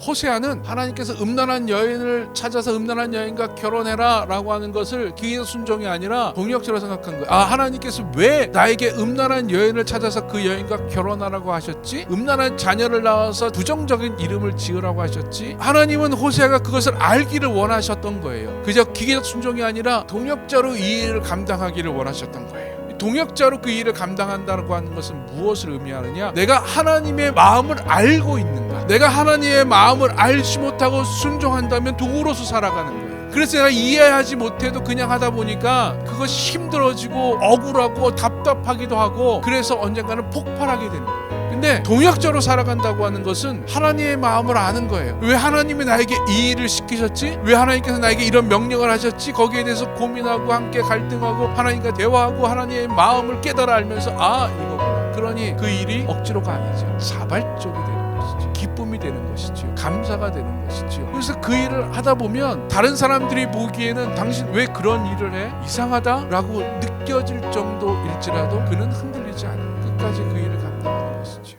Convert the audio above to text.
호세아는 하나님께서 음란한 여인을 찾아서 음란한 여인과 결혼해라라고 하는 것을 기계 순종이 아니라 동력적으로 생각한 거예요. 아 하나님께서 왜 나에게 음란한 여인을 찾아서 그 여인과 결혼하라고 하셨지? 음란한 자녀를 낳아서 부정적인 이름을 지으라고 하셨지? 하나님은 호세아가 그것을 알기를 원하셨던 거예요. 그저 기계적 순종이 아니라 동력자로 이 일을 감당하기를 원하셨던 거예요. 동역자로 그 일을 감당한다고 하는 것은 무엇을 의미하느냐? 내가 하나님의 마음을 알고 있는가? 내가 하나님의 마음을 알지 못하고 순종한다면 도구로서 살아가는 거예요. 그래서 내가 이해하지 못해도 그냥 하다 보니까 그것이 힘들어지고 억울하고 답답하기도 하고 그래서 언젠가는 폭발하게 되는 거예요. 근데 동역자로 살아간다고 하는 것은 하나님의 마음을 아는 거예요. 왜 하나님이 나에게 이 일을 시키셨지? 왜 하나님께서 나에게 이런 명령을 하셨지? 거기에 대해서 고민하고 함께 갈등하고 하나님과 대화하고 하나님의 마음을 깨달아 알면서 아 이거구나. 그러니 그 일이 억지로가 아니죠. 자발적이 되는 것이죠. 기쁨이 되는 것이죠. 감사가 되는 것이죠. 그래서 그 일을 하다 보면 다른 사람들이 보기에는 당신 왜 그런 일을 해? 이상하다라고 느껴질 정도일지라도 그는 흔들리지 않아요. 끝까지 그 일을 감당하는 것이죠.